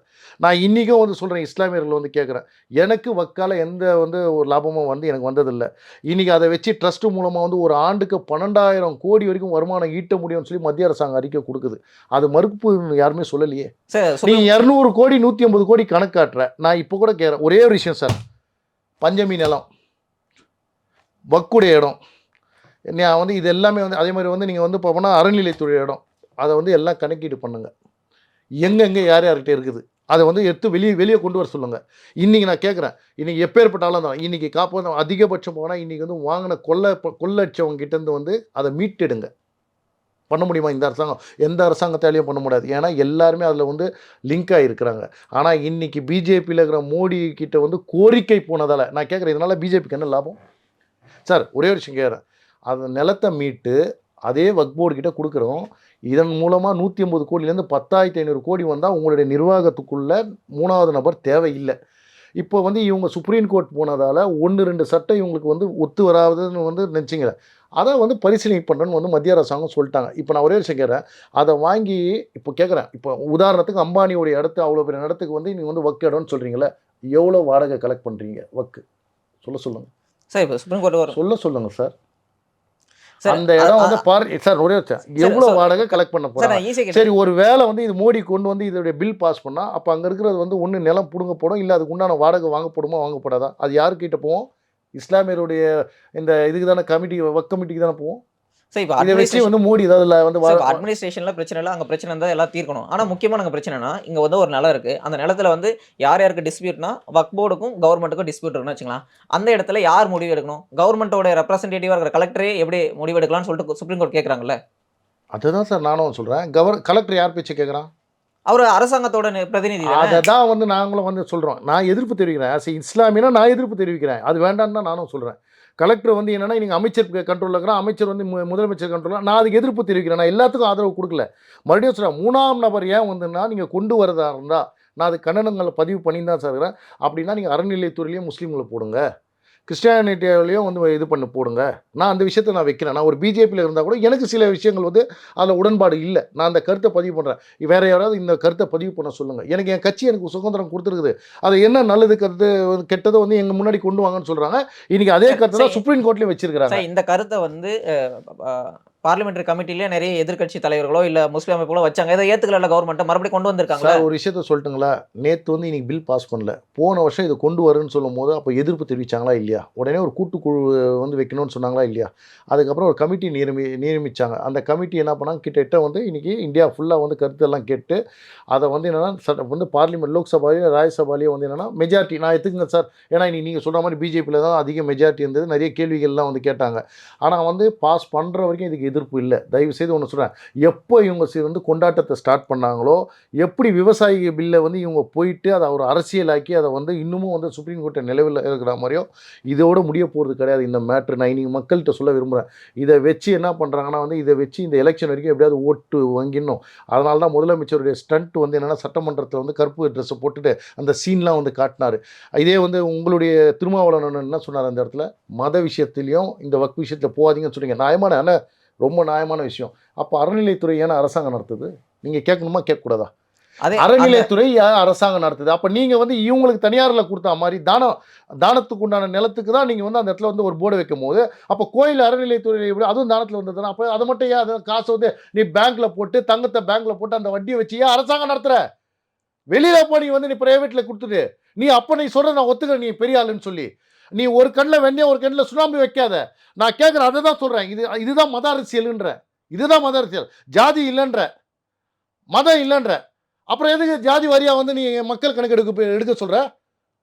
நான் இன்றைக்கும் வந்து சொல்கிறேன் இஸ்லாமியர்கள் வந்து கேட்குறேன் எனக்கு வக்கால எந்த வந்து ஒரு லாபமும் வந்து எனக்கு வந்ததில்லை. இன்னைக்கு அதை வச்சு ட்ரஸ்ட் மூலமாக வந்து ஒரு ஆண்டுக்கு பன்னெண்டாயிரம் கோடி வரைக்கும் வருமானம் ஈட்ட முடியும்னு சொல்லி மத்திய அரசாங்கம் அறிக்கை கொடுக்குது. அது மறுப்பு யாருமே சொல்லலையே. சார் நீ சுப்ரீம் இரநூறு கோடி நூற்றி ஐம்பது கோடி கணக்காட்டுறேன் நான் இப்போ கூட கேட்குறேன் ஒரே ஒரு விஷயம் சார். பஞ்சமி நிலம். வக்குடைய இடம். நான் வந்து இது எல்லாமே வந்து அதே மாதிரி வந்து நீங்கள் வந்து பார்ப்போன்னா அறநிலைத்துறை இடம். அதை வந்து எல்லாம் கணக்கீடு பண்ணுங்கள் எங்கெங்கே யார் யார்கிட்ட இருக்குது? அதை வந்து எடுத்து வெளியே வெளியே கொண்டு வர சொல்லுங்கள் இன்றைக்கி நான் கேட்குறேன் இன்றைக்கி எப்பேற்பட்டாலும் தான் இன்றைக்கி காப்பாற்ற அதிகபட்சம் போனால் இன்றைக்கி வந்து வாங்கின கொள்ளை கொள்ளடிச்சவங்க கிட்டேருந்து வந்து அதை மீட்டெடுங்க. பண்ண முடியுமா இந்த அரசாங்கம்? எந்த அரசாங்கத்தாலையும் பண்ண முடியாது. ஏன்னா எல்லாருமே அதில் வந்து லிங்க் ஆகிருக்கிறாங்க ஆனால் இன்னைக்கு பிஜேபியில் இருக்கிற மோடி கிட்ட வந்து கோரிக்கை போனதால் நான் கேட்குறேன் இதனால் பிஜேபிக்கு என்ன லாபம்? சார் ஒரே ஒரு விஷயம் கேட்குறேன். அந்த நிலத்தை மீட்டு அதே வக் போர்டு கிட்ட கொடுக்குறோம். இதன் மூலமாக நூற்றி ஐம்பது கோடியிலேருந்து பத்தாயிரத்தி ஐநூறு கோடி வந்தால் உங்களுடைய நிர்வாகத்துக்குள்ளே மூணாவது நபர் தேவையில்லை. இப்போ வந்து இவங்க சுப்ரீம் கோர்ட் போனதால் ஒன்று ரெண்டு சட்டம் இவங்களுக்கு வந்து ஒத்து வராதுன்னு வந்து நினச்சிங்களேன் அதை வந்து பரிசீலனை பண்ணுறேன்னு வந்து மத்திய அரசாங்கம் சொல்லிட்டாங்க. இப்போ நான் ஒரே விஷயம் கேட்குறேன். அதை வாங்கி இப்போ கேட்குறேன். இப்போ உதாரணத்துக்கு அம்பானியோடைய இடத்து அவ்வளோ பெரிய இடத்துக்கு வந்து நீங்கள் வந்து வக்கு இடம்னு சொல்கிறீங்களே எவ்வளோ வாடகை கலெக்ட் பண்ணுறீங்க வக்கு? சொல்ல சொல்லுங்கள் சார் இப்போ சுப்ரீம் கோர்ட் சொல்ல சொல்லுங்கள் சார். அந்த இடம் வந்து பார் சார் ஒரே எவ்வளோ வாடகை கலெக்ட் பண்ண போகிறாங்க சரி ஒரு வேளை வந்து இது மோடி கொண்டு வந்து இதோடைய பில் பாஸ் பண்ணால் அப்போ அங்கே இருக்கிறது வந்து ஒன்று நிலம் பிடுங்கப்படும் இல்லை அதுக்கு உண்டான வாடகை வாங்கப்படுமா வாங்கப்படாதா? அது யாருக்கிட்ட போவோம்? இஸ்லாமியருடைய இந்த இதுக்கு தானே கமிட்டி ஒர்க் கமிட்டிக்கு தானே போவோம்? சார் இப்போ வச்சு வந்து மோடி ஏதாவது இல்ல வந்து அட்மினிஸ்ட்ரேஷன்ல பிரச்சனை இல்லை அங்கே பிரச்சனை இருந்தால் எல்லாம் தீர்க்கணும். ஆனால் முக்கியமான அங்கே பிரச்சனைனா இங்கே வந்து ஒரு நிலம் இருக்குது அந்த நிலத்துல வந்து யார் யாருக்கு டிஸ்பியூட்னா வக் போர்டுக்கும் கவர்மெண்ட்டுக்கும் டிஸ்பியூட் இருக்குன்னு வச்சுக்கலாம். அந்த இடத்துல யார் முடிவு எடுக்கணும்? கவர்மெண்ட்டோட ரெப்ரசன்டேட்டிவாக இருக்கிற கலெக்டரே எப்படி முடிவு எடுக்கலாம்னு சொல்லிட்டு சுப்ரீம் கோர்ட் கேட்குறாங்கல்ல அதுதான் சார் நானும் சொல்கிறேன் கவர் கலெக்டர் யார் பேச்சு கேட்குறான் அவர் அரசாங்கத்தோட பிரதிநிதி அதை தான் வந்து நாங்களும் வந்து சொல்கிறோம் நான் எதிர்ப்பு தெரிவிக்கிறேன். as இஸ்லாமியனா நான் எதிர்ப்பு தெரிவிக்கிறேன். அது வேண்டாம்னு தான் நானும் சொல்கிறேன் கலெக்டர் வந்து என்னென்னா நீங்கள் அமைச்சர் கண்ட்ரோலில் இருக்கிறோம் அமைச்சர் வந்து மு- முதலமைச்சர் கண்ட்ரோலில் நான் அதுக்கு எதிர்ப்பு தெரிவிக்கிறேன். நான் எல்லாத்துக்கும் ஆதரவு கொடுக்கல. மறுபடியும் சொல்கிறேன் மூணாம் நபர் ஏன் வந்துன்னா நீங்கள் கொண்டு வரதா இருந்தால் நான் அது கண்டனங்களை பதிவு பண்ணி தான் சார் இருக்கிறேன். அப்படின்னா நீங்கள் அறநிலையத்துறையிலேயே முஸ்லீம்களை போடுங்க. கிறிஸ்டியானிட்டியிலையும் வந்து இது பண்ணி போடுங்க. நான் அந்த விஷயத்தை நான் வைக்கிறேன். நான் ஒரு பிஜேபியில் இருந்தால் கூட எனக்கு சில விஷயங்கள் வந்து அதில் உடன்பாடு இல்லை. நான் அந்த கருத்தை பதிவு பண்ணுறேன் வேற யாராவது இந்த கருத்தை பதிவு பண்ண சொல்லுங்கள் எனக்கு என் கட்சி எனக்கு சுதந்திரம் கொடுத்துருக்குது. அது என்ன நல்லது கருத்து கெட்டதை வந்து எங்கள் முன்னாடி கொண்டு வாங்கன்னு சொல்கிறாங்க இன்னைக்கு அதே கருத்தை தான். சுப்ரீம் கோர்ட்லேயும் வச்சிருக்கிறாங்க. சார் இந்த கருத்தை வந்து பார்லிமெண்ட்ரி கமிட்டிலே நிறைய எதிர்கட்சி தலைவர்களோ இல்லை முஸ்லீம் அமைப்புகளோ வச்சாங்க. இதை ஏற்றுக்கல கவர்மெண்ட்டை மறுபடியும் கொண்டு வந்திருக்காங்க ஒரு விஷயத்த சொல்லட்டுங்களா? நேற்று வந்து இன்னைக்கு பில் பாஸ் பண்ணல. போன வருஷம் இதை கொண்டு வரும்னு சொல்லும் போது அப்போ எதிர்ப்பு தெரிவிச்சாங்களா இல்லையா? உடனே ஒரு கூட்டுக்குழு வந்து வைக்கணும்னு சொன்னாங்களா இல்லையா? அதுக்கப்புறம் ஒரு கமிட்டி நியமி நியமிச்சாங்க. அந்த கமிட்டி என்ன பண்ணாங்க? கிட்டத்தட்ட வந்து இன்னைக்கு இந்தியா ஃபுல்லாக வந்து கருத்தெல்லாம் கேட்டு அதை வந்து என்னன்னா சட்ட வந்து பார்லிமெண்ட் லோக்சபாலையும் ராஜ்யசபாலையும் வந்து என்னன்னா மெஜாரிட்டி நான் எடுத்துக்கங்க சார்? ஏன்னா இன்னைக்கு நீங்கள் சொல்கிற மாதிரி பிஜேபியில் தான் அதிக மெஜாரிட்டி இருந்தது. நிறைய கேள்விகள்லாம் வந்து கேட்டாங்க. ஆனால் வந்து பாஸ் பண்ணுற வரைக்கும் இதுக்கு எதிர்ப்பு இல்லை. தயவு செய்து ஒன்று சொல்கிறேன் எப்போ இவங்க வந்து கொண்டாட்டத்தை ஸ்டார்ட் பண்ணாங்களோ எப்படி விவசாயி பில்லை வந்து இவங்க போயிட்டு அதை ஒரு அரசியலாக்கி அதை வந்து இன்னமும் வந்து சுப்ரீம் கோர்ட்டை நிலவில் இருக்கிற மாதிரியோ இதோட முடிய போகிறது கிடையாது. இந்த மேட்ரு நான் இன்னைக்கு மக்கள்கிட்ட சொல்ல விரும்புகிறேன் இதை வச்சு என்ன பண்ணுறாங்கன்னா வந்து இதை வச்சு இந்த எலெக்ஷன் வரைக்கும் எப்படியாவது ஓட்டு வாங்கிடணும். அதனால தான் முதலமைச்சருடைய ஸ்டண்ட் வந்து என்னென்னா சட்டமன்றத்தில் வந்து கருப்பு ட்ரெஸ்ஸை போட்டுட்டு அந்த சீன்லாம் வந்து காட்டினார். இதே வந்து உங்களுடைய திருமாவளவன் என்ன சொன்னார் அந்த இடத்துல? மத விஷயத்துலையும் இந்த வக் விஷயத்தில் போகாதீங்கன்னு சொன்னீங்க. நியாயமான ஆனால் ரொம்ப நியாயமான விஷயம். அப்போ அறநிலைத்துறை ஏன்னா அரசாங்கம் நடத்துது? நீங்கள் கேட்கணுமா? கேட்கக்கூடாதா? அதே அறநிலையத்துறை அரசாங்கம் நடத்துது? அப்போ நீங்கள் வந்து இவங்களுக்கு தனியாரில் கொடுத்த மாதிரி தானம் தானத்துக்கு உண்டான நிலத்துக்கு தான் நீங்கள் வந்து அந்த இடத்துல வந்து ஒரு போர்டு வைக்கும் போது அப்போ கோயில் அறநிலையத்துறை எப்படி அதுவும் தானத்தில் வந்ததுன்னா அப்போ அதை மட்டும் ஏன் அதை காசு வந்து நீ பேங்க்ல போட்டு தங்கத்தை பேங்க்ல போட்டு அந்த வட்டியை வச்சு ஏன் அரசாங்கம் நடத்துற? வெளியில போ நீ வந்து நீ பிரைவேட்ல கொடுத்துட்டு நீ அப்போ நீ சொல்ற நான் ஒத்துக்கிறேன் நீ பெரிய ஆளுன்னு சொல்லி. நீ ஒரு கண்ணில் வெண்ணையை ஒரு கண்ணில் சுண்ணாம்பு வைக்காத. நான் கேட்குறேன் அதை தான் சொல்கிறேன் இது இதுதான் மத அரசியல்ன்ற. இதுதான் மத அரசியல். ஜாதி இல்லைன்ற. மதம் இல்லைன்ற. அப்புறம் எதுக்கு ஜாதி வாரியாக வந்து நீ மக்கள் கணக்கு எடுக்க எடுக்க சொல்ற?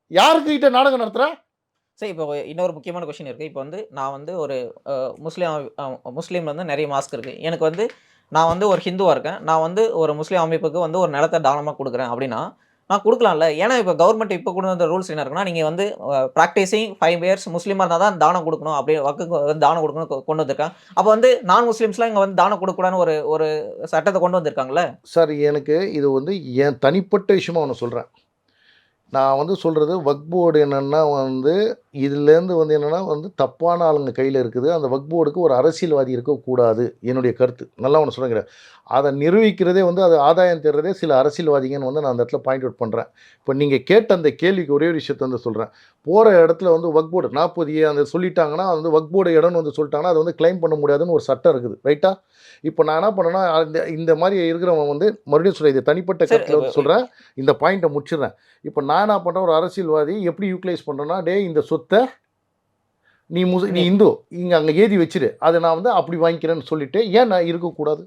யாருக்கிட்ட நாடகம் நடத்துகிற சரி இப்போ இன்னொரு முக்கியமான கொஷின் இருக்குது இப்போ வந்து நான் வந்து ஒரு முஸ்லீம் அமை- வந்து நிறைய மாஸ்க் இருக்குது எனக்கு வந்து நான் வந்து ஒரு ஹிந்துவாக இருக்கேன். நான் வந்து ஒரு முஸ்லீம் அமைப்புக்கு வந்து ஒரு நிலத்தை தானமாக கொடுக்குறேன் அப்படின்னா நான் கொடுக்கலாம்ல. ஏன்னா இப்போ கவர்மெண்ட் இப்போ கொண்டு வந்த ரூல்ஸ் என்ன இருக்குன்னா நீங்கள் வந்து ப்ராக்டிஸிங் ஃபைவ் இயர்ஸ் முஸ்லீமாக இருந்தால் தான் தானம் கொடுக்கணும். அப்படி வக்கு வந்து தானம் கொடுக்கணும் கொண்டு வந்திருக்காங்க. அப்போ வந்து நான் முஸ்லீம்ஸ்லாம் இங்கே வந்து தானம் கொடுக்கக்கூடாதுன்னு ஒரு ஒரு சட்டத்தை கொண்டு வந்திருக்காங்கல்ல? சார் எனக்கு இது வந்து என் தனிப்பட்ட விஷயமா ஒன்று சொல்கிறேன் நான் வந்து சொல்கிறது வக் போர்டு என்னென்னா வந்து இதுலேருந்து வந்து என்னென்னா வந்து தப்பான ஆளுங்க கையில் இருக்குது. அந்த வக் போர்டுக்கு ஒரு அரசியல்வாதி இருக்கக்கூடாது. என்னுடைய கருத்து. நல்லா ஒன்று சொல்லுங்கிறேன் அதை நிரூபிக்கிறதே வந்து அது ஆதாயம் தேடுறதே சில அரசியல்வாதிகன்னு வந்து நான் அந்த இடத்துல பாயிண்ட் அவுட் பண்ணுறேன் இப்போ நீங்கள் கேட்ட அந்த கேள்விக்கு ஒரே ஒரு விஷயத்தை வந்து சொல்கிறேன் போகிற இடத்துல வந்து வக் போர்டு நாற்பது ஏ அந்த சொல்லிட்டாங்கன்னா அது வந்து வக் போர்டு இடம்னு வந்து சொல்லிட்டாங்கன்னா அது வந்து கிளைம் பண்ண முடியாதுன்னு ஒரு சட்டம் இருக்குது. ரைட்டா இப்போ நான் என்ன பண்ணேன்னா இந்த மாதிரி இருக்கிறவங்க வந்து மறுபடியும் சொல்கிறேன் இது தனிப்பட்ட கருத்தில் வந்து சொல்கிறேன் இந்த பாயிண்ட்டை முடிச்சிடுறேன். இப்போ நான் என்ன பண்ணுறேன் ஒரு அரசியல்வாதி எப்படி யூட்டிலைஸ் பண்ணுறேன்னா டே இந்த சொத்தை நீ முஸ் நீ இந்து இங்கே அங்கே ஏதி வச்சிரு அதை நான் வந்து அப்படி வாங்கிக்கிறேன்னு சொல்லிட்டு ஏன் நான் இருக்கக்கூடாது?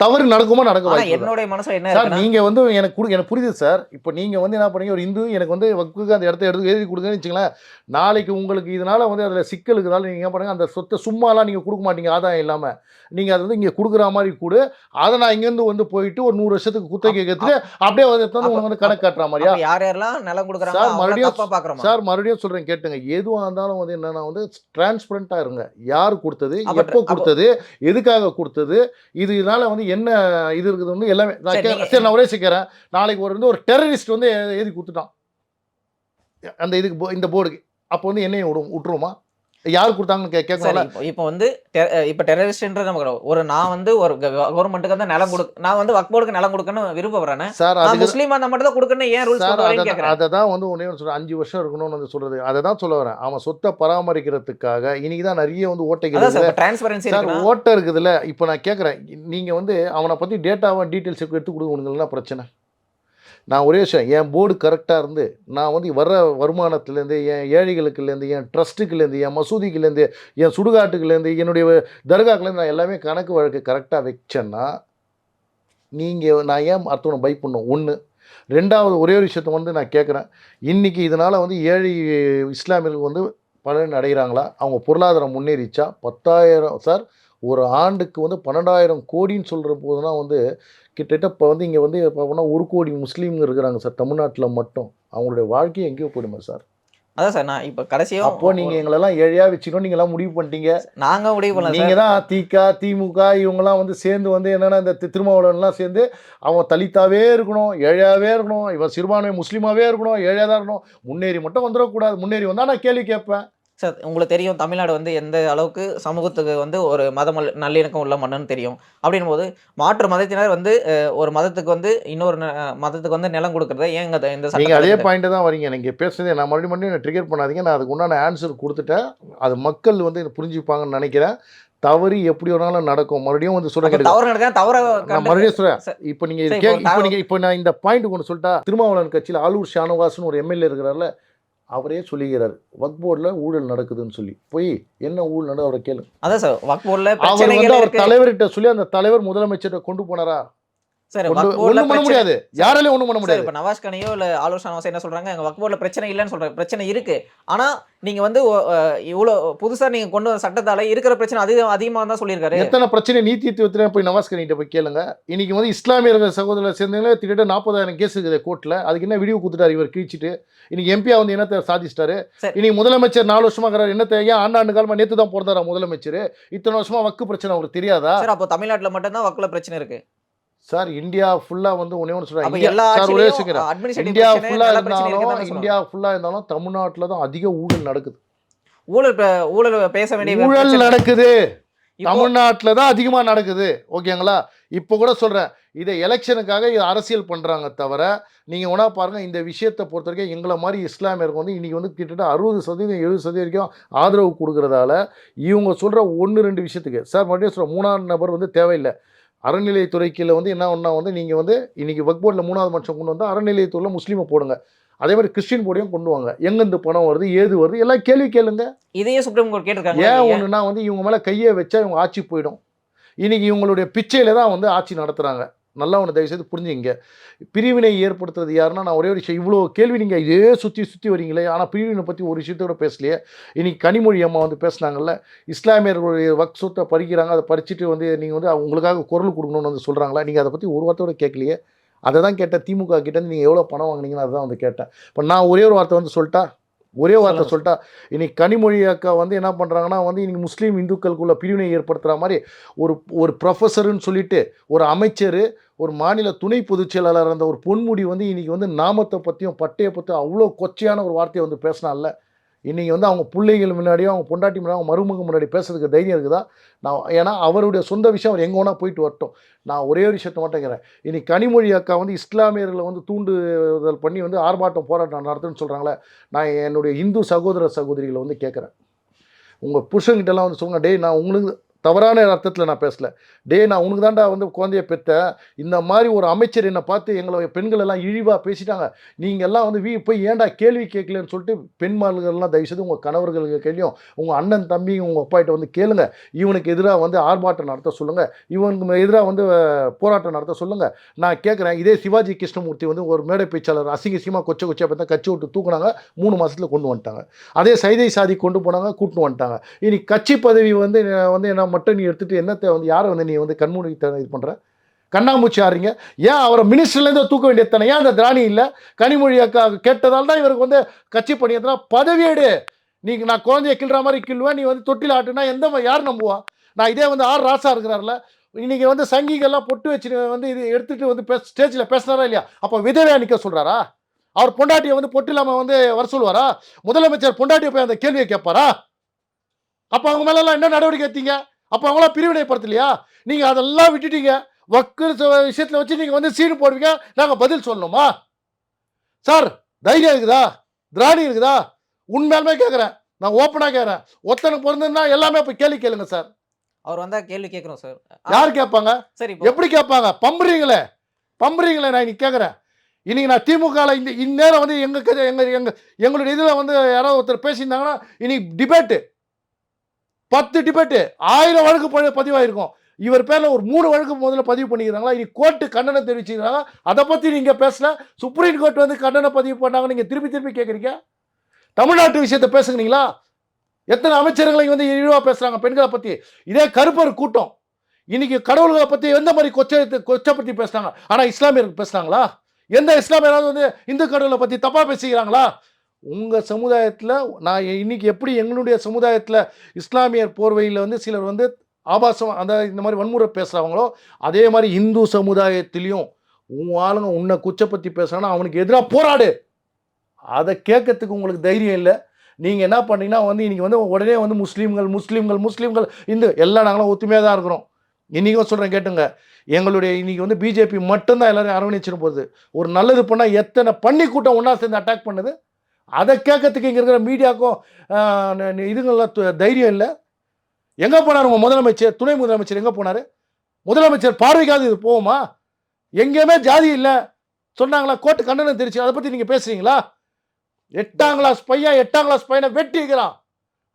தவறு நடக்குமா நடக்க ஆனால் வாய்ப்பு இருக்கா? என்னுடைய மனசில் என்ன சார் நீங்க வந்து எனக்கு கொடு எனக்கு புரியுது சார். இப்போ நீங்க வந்து என்ன பண்ணீங்க ஒரு இந்து எனக்கு வந்து வக்குக்கு அந்த இடத்த எடுத்து எழுதி கொடுங்கன்னு வச்சுங்களேன் நாளைக்கு உங்களுக்கு இதனால வந்து அதில் சிக்கல் இருக்கிறதால நீங்க என்ன பண்ணுங்க அந்த சொத்தை சும்மாலாம் நீங்க கொடுக்க மாட்டீங்க ஆதாயம் இல்லாம. நீங்க அது வந்து இங்க கொடுக்குற மாதிரி கொடு. அதை நான் இங்கேருந்து வந்து போயிட்டு ஒரு நூறு வருஷத்துக்கு குத்தகை கேட்டுட்டு அப்படியே வந்து உங்களுக்கு வந்து கணக்கு காட்டுற மாதிரியா? யார் யாரெல்லாம் நிலம் கொடுக்குறாங்க சார், மறுபடியும் சார் மறுபடியும் சொல்றேன் கேட்டுங்க. எதுவாக இருந்தாலும் வந்து என்னன்னா வந்து டிரான்ஸ்பரண்டா இருங்க. யார் கொடுத்தது எப்போ கொடுத்தது எதுக்காக கொடுத்தது இது இதனால வந்து என்ன இது இருக்குது வந்து எல்லாமே நான் சரி, நான் ஒரே சிக்கிறேன் நாளைக்கு ஒரு வந்து ஒரு டெரரிஸ்ட் வந்து எழுதி கொடுத்துட்டான். அந்த இதுக்கு இந்த போர்டுக்கு அப்போ வந்து என்னையும் விடும் விட்டுருமா யார் கொடுத்தாங்கன்னு கே சரி கேட்கணும்ல இப்போ வந்து இப்போ டெரரிஸ்ட்ன்றது நமக்கு ஒரு நான் வந்து ஒரு கவர்மெண்ட்டுக்கு வந்து நிலம் கொடு நான் வந்து வக் போர்டுக்கு நிலம் கொடுக்கணும் விருப்பப்படுறேன். சார் அதுக்கு முஸ்லீமா இருந்தா மட்டும் தான் கொடுக்கணும் ஏன் ரூல்ஸ் சார் அதை அதை தான் வந்து ஒன்றே ஒன்று சொல்கிறேன் அஞ்சு வருஷம் இருக்கணும்னு வந்து சொல்கிறது அதை தான் சொல்ல வரேன். அவன் சொத்தை பராமரிக்கிறதுக்காக இன்னைக்கு தான் நிறைய வந்து ஓட்டைகள் டிரான்ஸ்பரன்சி சார் ஓட்டை இருக்குதுல்ல. இப்போ நான் கேட்குறேன் நீங்கள் வந்து அவனை பற்றி டேட்டாவை டீட்டெயில்ஸ் எடுத்து கொடுக்கணுங்கன்னா பிரச்சனை. நான் ஒரே விஷயம் என் போர்டு கரெக்டாக இருந்து நான் வந்து வர்ற வருமானத்துலேருந்து என் ஏழைகளுக்குலேருந்து என் ட்ரஸ்ட்டுக்குலேருந்து என் மசூதிக்குலேருந்து என் சுடுகாட்டுக்குலேருந்து என்னுடைய தர்காக்குலேருந்து நான் எல்லாமே கணக்கு வழக்கு கரெக்டாக வச்சேன்னா நீங்கள் நான் ஏன் அடுத்தவனை பை பண்ணும் ஒன்று ரெண்டாவது ஒரே ஒரு விஷயத்த வந்து நான் கேட்குறேன். இன்றைக்கி இதனால் வந்து ஏழை இஸ்லாமியர்கள் வந்து பலன் அடைகிறாங்களா? அவங்க பொருளாதாரம் முன்னேறிச்சா? பத்தாயிரம் சார் ஒரு ஆண்டுக்கு வந்து பன்னெண்டாயிரம் கோடின்னு சொல்கிற போதுனா வந்து கிட்டத்தட்ட இப்போ வந்து இங்கே வந்து பார்த்தோம்னா ஒரு கோடி முஸ்லீம்ங்க இருக்கிறாங்க சார் தமிழ்நாட்டில் மட்டும். அவங்களுடைய வாழ்க்கையை எங்கேயோ போயிடுமா சார்? அதான் சார் நான் இப்போ கடைசியும் அப்போ நீங்கள் எங்களெல்லாம் ஏழையாக வச்சுக்கணும் நீங்களாம் முடிவு பண்ணிட்டீங்க. நாங்க முடிவு பண்ணல நீங்கள் தான் திக திமுக இவங்கெல்லாம் வந்து சேர்ந்து வந்து என்னென்னா இந்த திருமாவளவன்லாம் சேர்ந்து அவன் தலித்தாவே இருக்கணும் ஏழையாவே இருக்கணும் இவன் சிறுபான்மை முஸ்லீமாவே இருக்கணும் ஏழையாக தான் இருக்கணும். முன்னேறி மட்டும் வந்துடக்கூடாது. முன்னேறி வந்தால் நான் கேள்வி கேட்பேன். உங்களுக்கு தெரியும் தமிழ்நாடு வந்து எந்த அளவுக்கு சமூகத்துக்கு வந்து ஒரு மதம் நல்ல- நல்லிணக்கம் உள்ள மண்ணுன்னு தெரியும். அப்படின்னும் போது மாற்று மதத்தினர் வந்து ஒரு மதத்துக்கு வந்து இன்னொரு மதத்துக்கு வந்து நிலம் கொடுக்கறத ஏங்க இந்த- நீங்கள் அதே பாயிண்ட் தான் வரீங்க. நீங்கள் பேசுறதே நான் மறுபடியும் மறுபடியும் ட்ரிகர் பண்ணாதீங்க. நான் அதுக்கு உண்டான ஆன்சர் கொடுத்துட்டேன். அது மக்கள் வந்து புரிஞ்சுப்பாங்கன்னு நினைக்கிறேன். தவறு எப்படி வேணாலும் நடக்கும். மறுபடியும் வந்து அப்ப சொல்கிறேன் தவறு நடக்க தவற நான் மறுபடியும் சொல்கிறேன் சரி. இப்போ நீங்கள் சரி, கே இப்போ நீங்கள் இப்போ நான் இந்த பாயிண்ட் கொண்டு சொல்லிட்டா திருமாவளவன் கட்சியில் ஆலூர் ஷானவாஸ்னு ஒரு எம்எல்ஏ இருக்கிறார்ல அவரே சொல்லிக்கிறார் வக் போர்டில் ஊழல் நடக்குதுன்னு சொல்லி. போய் என்ன ஊழல் நடு அவரை கேளு. அதான் சார் வக் போர்டில் அவர் தலைவர்கிட்ட சொல்லி அந்த தலைவர் முதலமைச்சர்கிட்ட கொண்டு போனாரா? சார் ஒன்றும் பண்ண முடியாது. யாராலையும் ஒன்றும் பண்ண முடியாது. இப்போ நவாஸ் கனியோ இல்லை ஆலோசனை வாசம் என்ன சொல்றாங்க? எங்க வக் போர்டில் பிரச்சனை இல்லைன்னு சொல்றாங்க. பிரச்சனை இருக்கு. ஆனா நீங்க வந்து இவ்வளோ புதுசா நீங்க கொண்டு வந்த சட்டத்தால இருக்கிற பிரச்சனை அதிகம் அதிகமாக தான் சொல்லியிருக்காரு. எத்தனை பிரச்சனை நீத்தி தீர்த்துல போய் நவாஸ்கனிட்ட போய் கேளுங்க. இன்னைக்கு வந்து இஸ்லாமியர்கள் சகோதரர் சேர்ந்தவங்களே திட்ட நாற்பதாயிரம் கேஸ் இருக்குது கோர்ட்டில் அதுக்கு என்ன வீடியோ கொடுத்துட்டாரு இவர் கிழிச்சிட்டு. இன்னைக்கு எம்பியா வந்து என்னத்தை சாதிச்சிட்டாரு. இன்னைக்கு முதலமைச்சர் நாலு வருஷமா இருக்கிறாரு என்னத்தை ஏன் ஆண்டாண்டு காலமா நேத்து தான் பிறந்தாரா முதலமைச்சர்? இத்தனை வருஷமா வக்கு பிரச்சனை அவருக்கு தெரியாதா? சார் அப்போ தமிழ்நாட்டுல மட்டும்தான் வக்குல பிரச்சனை இருக்கு. சார் இந்தியா ஃபுல்லா வந்து ஒன்று சீக்கிரம் அட்மினிஸ்ட்ரேட்டிவ் இந்தியா பிரச்சனை ஃபுல்லா நல்ல பிரச்சனை இருந்தாலும் இந்தியா ஃபுல்லா இருந்தாலும் தமிழ்நாட்டில் தான் அதிக ஊழல் நடக்குது. ஊழல் ஊழல் பேச வேண்டிய ஊழல். நடக்குது. தமிழ்நாட்டில் தான் அதிகமாக நடக்குது. ஓகேங்களா? இப்போ கூட சொல்கிறேன் இதை எலெக்ஷனுக்காக இது அரசியல் பண்ணுறாங்க தவிர நீங்கள் ஒன்றா பாருங்கள் இந்த விஷயத்தை பொறுத்த வரைக்கும் எங்களை மாதிரி இஸ்லாமியருக்கு வந்து இன்றைக்கி வந்து கிட்டத்தட்ட அறுபது சதவீதம் எழுபது சதவீதம் வரைக்கும் ஆதரவு கொடுக்கறதால இவங்க சொல்கிற ஒன்று ரெண்டு விஷயத்துக்கு. சார் மறுபடியும் சொல்கிறேன் மூணாவது நபர் வந்து தேவையில்லை. அறநிலையத்துறைக்கில் வந்து என்ன ஒன்றா வந்து நீங்கள் வந்து இன்றைக்கி வக் போர்டில் மூணாவது மனுஷன் கொண்டு வந்தால் அறநிலையத்துறையில் முஸ்லீமை போடுங்க. அதே மாதிரி கிறிஸ்டின் போர்டையும் கொண்டு வாங்க. எங்கேருந்து பணம் வருது ஏது வருது எல்லாம் கேள்வி கேளுங்க. இதையே சுப்ரீம் கோர்ட் கேட்டிருக்காங்க ஏன் ஒன்றுனா வந்து இவங்க மேலே கையை வச்சா இவங்க ஆட்சி போயிடும். இன்னைக்கு இவங்களுடைய பிச்சையில் தான் வந்து ஆட்சி நடத்துகிறாங்க நல்லா ஒன்று தயவுசெய்து புரிஞ்சுங்க பிரிவினை ஏற்படுத்துறது யாருன்னா நான் ஒரே ஒரு விஷயம் இவ்வளோ கேள்வி நீங்கள் இதே சுற்றி சுற்றி வரீங்களே ஆனால் பிரிவினை பற்றி ஒரு விஷயத்தோட பேசலையே. இன்னைக்கு கனிமொழி அம்மா வந்து பேசுனாங்கல்ல இஸ்லாமியர்களுடைய வக் சொத்தை பறிக்கிறாங்க அதை பறிச்சுட்டு வந்து நீங்கள் வந்து உங்களுக்காக குரல் கொடுக்கணும்னு வந்து சொல்கிறாங்களா நீங்கள் அதை பற்றி ஒரு வார்த்தையோட கேட்கலையே. அதை தான் கேட்டேன். திமுக கிட்ட இருந்து நீங்கள் எவ்வளோ பணம் வாங்குனீங்கன்னு அதுதான் வந்து கேட்டேன். இப்போ நான் ஒரே ஒரு வார்த்தை வந்து சொல்லிட்டா? ஒரே வார்த்தை. சொல்லிட்டா? இன்னைக்கு கனிமொழி அக்கா வந்து என்ன பண்ணுறாங்கன்னா வந்து இன்னைக்கு முஸ்லீம் இந்துக்களுக்குள்ள பிரிவினை ஏற்படுத்துகிற மாதிரி ஒரு ஒரு ப்ரொஃபஸருன்னு சொல்லிட்டு ஒரு அமைச்சர் ஒரு மாநில துணை பொதுச் செயலாளர் இருந்த ஒரு பொன்முடி வந்து இன்றைக்கி வந்து நாமத்தை பற்றியும் பட்டையை பற்றியும் அவ்வளோ கொச்சையான ஒரு வார்த்தையை வந்து பேசினால இன்றைக்கி வந்து அவங்க பிள்ளைகள் முன்னாடியும் அவங்க பொண்டாட்டி முன்னாடி அவங்க மருமக முன்னாடி பேசுறதுக்கு தைரியம் இருக்குதா? நான் ஏன்னா அவருடைய சொந்த விஷயம் அவர் எங்கே வேணால் போயிட்டு வரட்டும். நான் ஒரே ஒரு விஷயத்தை மாட்டேங்கிறேன் இன்றைக்கி கனிமொழி அக்கா வந்து இஸ்லாமியர்களை வந்து தூண்டுதல் பண்ணி வந்து ஆர்ப்பாட்டம் போராட்டம் நடத்துன்னு சொல்கிறாங்களே நான் என்னுடைய இந்து சகோதர சகோதரிகளை வந்து கேட்குறேன். உங்கள் புருஷன்கிட்டலாம் வந்து சொன்னேன் டே நான் உங்களுக்கு தவறான அர்த்தத்தில் நான் பேசலை. டேய் நான் உனக்கு தாண்டா வந்து குழந்தைய பெற்றேன் இந்த மாதிரி ஒரு அமைச்சர் என்னை பார்த்து எங்களை பெண்கள் எல்லாம் இழிவாக பேசிட்டாங்க. நீங்கள் எல்லாம் வந்து வீ போய் ஏன்டா கேள்வி கேட்கலன்னு சொல்லிட்டு பெண்மார்கள்லாம் தயவுசெய்து உங்கள் கணவர்களுக்கு கேள்வியும் உங்கள் அண்ணன் தம்பி உங்கள் அப்பாகிட்ட வந்து கேளுங்க. இவனுக்கு எதிராக வந்து ஆர்ப்பாட்டம் நடத்த சொல்லுங்கள் இவனுக்கு எதிராக வந்து போராட்டம் நடத்த சொல்லுங்கள் நான் கேட்குறேன் இதே சிவாஜி கிருஷ்ணமூர்த்தி வந்து ஒரு மேடை பேச்சாளர் அசிங்க அசிங்கமாக கொச்ச கொச்சை பார்த்தா கட்சி விட்டு தூக்குனாங்க மூணு மாதத்தில் கொண்டு வந்துட்டாங்க. அதே சைதை சாதி கொண்டு போனாங்க கூட்டின்னு வந்துட்டாங்க. இனி கட்சி பதவி வந்து வந்து என்ன மட்டும் நீ எடுத்துகிட்டு என்னத்தை வந்து யாரை வந்து நீ வந்து கண்மூடி இது பண்ணுற கண்ணாமூச்சி ஆடுறீங்க. ஏன் அவரை மினிஸ்டர்லேருந்து தூக்க வேண்டிய தானே? ஏன் அந்த திராணி இல்லை? கனிமொழி அக்கா கேட்டதால் தான் இவருக்கு வந்து கட்சி பணியத்தில் பதவியேடு நீங்கள் நான் குழந்தைய கிள்ற மாதிரி கிள்ளுவேன் நீ வந்து தொட்டில் ஆட்டுனா எந்த யார் நம்புவா? நான் இதே வந்து ஆர் ராசா இருக்கிறார்ல. இன்றைக்கி வந்து சங்கிகள்லாம் பொட்டு வச்சு வந்து இது எடுத்துகிட்டு வந்து பே ஸ்டேஜில் பேசுனாரா இல்லையா? அப்போ விதவையா நிற்க சொல்கிறாரா அவர் பொண்டாட்டியை வந்து பொட்டு இல்லாமல் வந்து வர சொல்லுவாரா? முதலமைச்சர் பொண்டாட்டியை போய் அந்த கேள்வியை கேட்பாரா? அப்போ அவங்க மேலெல்லாம் என்ன நடவடிக்கை எடுத்தீங்க? அப்போ அவங்களாம் பிரிவினைப்படுத்தலையா? நீங்கள் அதெல்லாம் விட்டுட்டீங்க. வக்கு விஷயத்தில் வச்சு நீங்கள் வந்து சீனு போடுவீங்க. நாங்கள் பதில் சொல்லணுமா? சார் தைரியம் இருக்குதா? திராணி இருக்குதா? உண்மையாலுமே கேட்குறேன் நான் ஓப்பனாக கேட்குறேன் ஒத்தனை பிறந்ததுன்னா எல்லாமே இப்போ கேள்வி கேளுங்க சார். அவர் வந்தா கேள்வி கேட்குறோம் சார். யார் கேட்பாங்க? சரி எப்படி கேட்பாங்க? பம்புறீங்களே. பம்புறீங்களே நான் இன்னைக்கு கேட்குறேன் இன்னைக்கு நான் திமுகவில் இந்த இந்நேரம் வந்து எங்கள் எங்கள் எங்கள் எங்களுடைய இதில் வந்து யாராவது ஒருத்தர் பேசியிருந்தாங்கன்னா இன்னைக்கு டிபேட்டு பத்து டிபேட்டு ஆயிரம் வழக்கு பதிவாயிருக்கும். இவர் பேரில் ஒரு மூணு வழக்கு முதல்ல பதிவு பண்ணிக்கிறாங்களா? இனி கோர்ட்டு கண்டனம் தெரிவிச்சுக்கிறாங்க அதை பற்றி நீங்கள் பேசல சுப்ரீம் கோர்ட் வந்து கண்டனம் பதிவு பண்ணாங்க நீங்கள் திருப்பி திருப்பி கேட்குறீங்க தமிழ்நாட்டு விஷயத்தை பேசுகிறீங்களா எத்தனை அமைச்சர்களை வந்து இழிவாக பேசுகிறாங்க பெண்களை பற்றி இதே கருப்பர் கூட்டம். இன்னைக்கு கடவுள்களை பற்றி எந்த மாதிரி கொச்சை கொச்சை பற்றி ஆனால் இஸ்லாமியர்கள் பேசுகிறாங்களா எந்த இஸ்லாமியராவது வந்து இந்து கடவுளை பற்றி தப்பாக பேசிக்கிறாங்களா? உங்கள் சமுதாயத்தில் நான் இன்னைக்கு எப்படி எங்களுடைய சமுதாயத்தில் இஸ்லாமியர் போர்வையில் வந்து சிலர் வந்து ஆபாசம் அந்த இந்த மாதிரி வன்முறை பேசுகிறவங்களோ அதே மாதிரி இந்து சமுதாயத்திலையும் உன் ஆளுங்க உன்னை குச்சை பற்றி பேசுகிறான்னா அவனுக்கு எதிராக போராடு. அதை கேட்கறதுக்கு உங்களுக்கு தைரியம் இல்லை. நீங்கள் என்ன பண்ணீங்கன்னா வந்து இன்றைக்கி வந்து உடனே வந்து முஸ்லீம்கள் முஸ்லீம்கள் முஸ்லீம்கள் இந்து எல்லாம் நாங்களும் ஒத்துமையாக தான் இருக்கிறோம். இன்றைக்கும் சொல்கிறேன் கேட்டுங்க. எங்களுடைய இன்றைக்கி வந்து பிஜேபி மட்டும்தான் எல்லோரும் அரவணைச்சிடும் போகுது. ஒரு நல்லது பண்ணால் எத்தனை பண்ணி கூட்டம் ஒன்றா சேர்ந்து அட்டாக் பண்ணுது? அதை கேட்கறதுக்கு இங்கே இருக்கிற மீடியாக்கும் இதுங்களில் தைரியம் இல்லை. எங்கே போனார் உங்கள் முதலமைச்சர் துணை முதலமைச்சர் எங்கே போனார்? முதலமைச்சர் பார்வைக்காவது இது போகுமா? எங்கேயுமே ஜாதி இல்லை. சொன்னாங்களா கோர்ட்டு கண்டனம் தெரிச்சு அதை பற்றி நீங்கள் பேசுகிறீங்களா எட்டாம் கிளாஸ் பையன் எட்டாம் கிளாஸ் பையனை வெட்டி இருக்கிறான்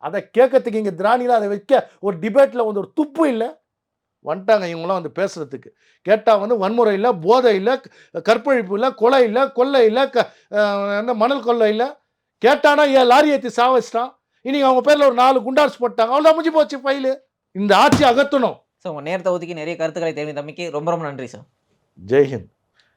அதை கேட்கறதுக்கு இங்கே திராணியில் அதை வைக்க ஒரு டிபேட்டில் வந்து ஒரு துப்பு இல்லை. வந்துட்டாங்க இவங்களாம் வந்து பேசுகிறதுக்கு கேட்டால் வந்து வன்முறை இல்லை போதை இல்லை கற்பழிப்பு இல்லை கொலை இல்லை கொள்ளை இல்லை க என்ன மணல் கொள்ளை இல்லை. கேட்டானா ஏன் லாரி ஏற்றி சாவச்சிட்டான்? இன்னைக்கு அவங்க பேரில் ஒரு நாலு குண்டார்ஸ் போட்டாங்க. அவ்வளோ முடிஞ்சு போச்சு ஃபைலு இந்த ஆட்சி அகற்றணும் சார் உங்கள் நேரத்தை ஒதுக்கி நிறைய கருத்துக்களை தெரிவித்தமைக்கு ரொம்ப ரொம்ப நன்றி சார். ஜெய்ஹிந்த்